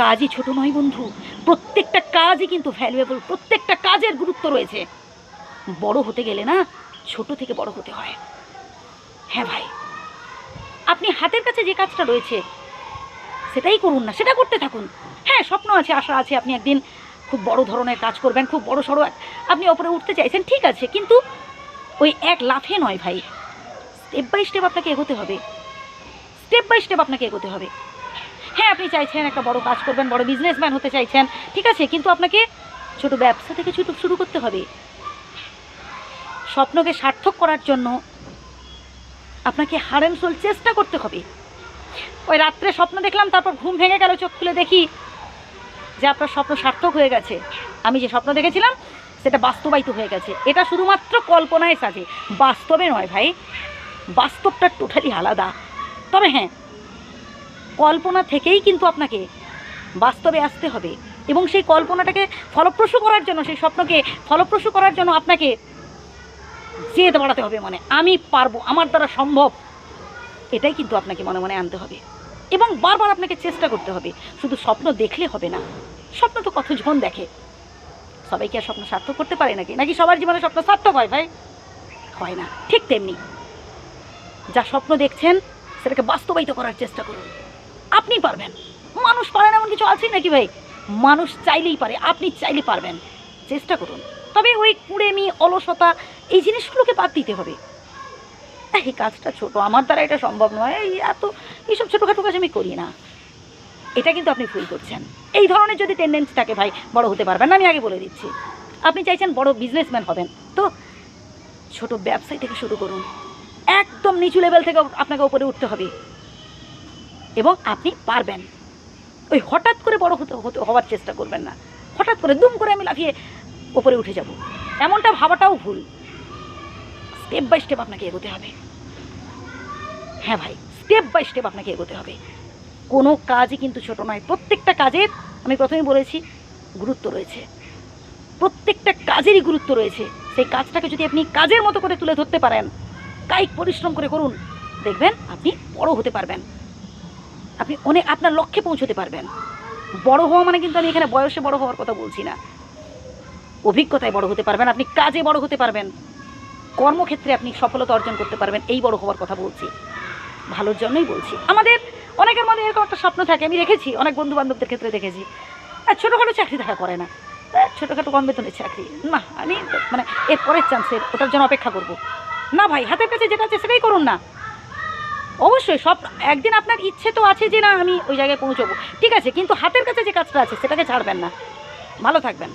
কাজই ছোট নয় বন্ধু। প্রত্যেকটা কাজই কিন্তু ভ্যালুয়েবল প্রত্যেকটা কাজের গুরুত্ব রয়েছে। বড় হতে গেলে না ছোট থেকে বড় হতে হয়। হ্যাঁ ভাই, আপনি হাতের কাছে যে কাজটা রয়েছে, সেটাই করুন না, সেটা করতে থাকুন। হ্যাঁ স্বপ্ন আছে, আশা আছে, আপনি একদিন খুব বড় ধরনের কাজ করবেন, খুব বড় সড়ো আপনি ওপরে উঠতে চাইছেন, ঠিক আছে, কিন্তু ওই এক লাফে নয় ভাই। স্টেপ বাই স্টেপ আপনাকে এগোতে হবে। স্টেপ বাই স্টেপ আপনাকে এগোতে হবে। হ্যাঁ আপনি চাইছেন একটা বড় কাজ করবেন, বড় বিজনেসম্যান হতে চাইছেন। ঠিক আছে, কিন্তু আপনাকে ছোট ব্যবসা থেকে ছোট, শুরু করতে হবে। স্বপ্নকে সার্থক করার জন্য আপনাকে হারেন সোল চেষ্টা করতে হবে। ওই রাত্রে স্বপ্ন দেখলাম, তারপর ঘুম ভেঙে গেল, চোখ খুলে দেখি যে আপনার স্বপ্ন সার্থক হয়ে গেছে। আমি যে স্বপ্ন দেখেছিলাম, সেটা বাস্তবায়িত হয়ে গেছে। এটা শুধুমাত্র কল্পনায় সাজে। বাস্তবে নয় ভাই, বাস্তবটা টোটালি আলাদা। তবে হ্যাঁ কল্পনা থেকেই কিন্তু আপনাকে বাস্তবে আসতে হবে এবং সেই কল্পনাটাকে ফলপ্রসূ করার জন্য, সেই স্বপ্নকে ফলপ্রসূ করার জন্য আপনাকে জেদ বাড়াতে হবে মনে, আমি পারব, আমার দ্বারা সম্ভব। এটাই কিন্তু আপনাকে মনে মনে আনতে হবে এবং বারবার আপনাকে চেষ্টা করতে হবে। শুধু স্বপ্ন দেখলে হবে না, স্বপ্ন তো কতজন দেখে। সবাই কি আর স্বপ্ন সার্থক করতে পারে নাকি? নাকি সবার জীবনে স্বপ্ন সার্থক হয় ভাই? হয় না, ঠিক তেমনি। যা স্বপ্ন দেখছেন, সেটাকে বাস্তবায়িত করার চেষ্টা করুন। আপনি পারবেন। মানুষ পারে না এমন কিছু আছেই নাকি ভাই? মানুষ চাইলেই পারে, আপনি চাইলে পারবেন। চেষ্টা করুন। তবে ওই কুড়েমি, অলসতা, এই জিনিসগুলোকে বাদ দিতে হবে। এই কাজটা ছোট, আমার দ্বারা এটা সম্ভব নয়। এই এত, এইসব ছোটোখাটো কাজ আমি করি না। এটা কিন্তু আপনি ভুল করছেন। এই ধরনের যদি টেন্ডেন্সি থাকে ভাই, বড় হতে পারবেন না, আমি আগে বলে দিচ্ছি। আপনি চাইছেন বড় বিজনেসম্যান হবেন। তো ছোট ব্যবসায় থেকে শুরু করুন। একদম নিচু লেভেল থেকে আপনাকে উপরে উঠতে হবে। এবং আপনি পারবেন। ওই হঠাৎ করে বড় হতে হতে হওয়ার চেষ্টা করবেন না। হঠাৎ করে দুম করে আমি লাফিয়ে ওপরে উঠে যাব। এমনটা ভাবাটাও ভুল। স্টেপ বাই স্টেপ আপনাকে এগোতে হবে। হ্যাঁ ভাই স্টেপ বাই স্টেপ আপনাকে এগোতে হবে। কোনো কাজই কিন্তু ছোট নয়। প্রত্যেকটা কাজের, আমি প্রথমেই বলেছি, গুরুত্ব রয়েছে। প্রত্যেকটা কাজেরই গুরুত্ব রয়েছে। সেই কাজটাকে যদি আপনি কাজের মতো করে তুলে ধরতে পারেন, কায়িক পরিশ্রম করে করুন, দেখবেন আপনি বড় হতে পারবেন। আপনি অনেক, আপনার লক্ষ্যে পৌঁছতে পারবেন। বড় হওয়া মানে কিন্তু আমি এখানে বয়সে বড় হওয়ার কথা বলছি না। অভিজ্ঞতায় বড় হতে পারবেন, আপনি কাজে বড় হতে পারবেন। কর্মক্ষেত্রে আপনি সফলতা অর্জন করতে পারবেন, এই বড় হওয়ার কথা বলছি। ভালোর জন্যই বলছি। আমাদের, অনেকের মধ্যে এরকম একটা স্বপ্ন থাকে, আমি দেখেছি, অনেক বন্ধু বান্ধবদের ক্ষেত্রে দেখেছি। আর ছোটোখাটো চাকরি দেখা করে না। ছোটোখাটো কম বেতনের চাকরি, না, আমি মানে এর পরের চান্সের, ওটার জন্য অপেক্ষা করব। না ভাই, হাতের কাছে যেটা আছে সেটাই করুন না। অবশ্যই, সব, একদিন আপনার ইচ্ছে তো আছে যে না আমি ওই জায়গায় পৌঁছবো। ঠিক আছে, কিন্তু হাতের কাছে যে কাজটা আছে, সেটাকে ছাড়বেন না। ভালো থাকবেন।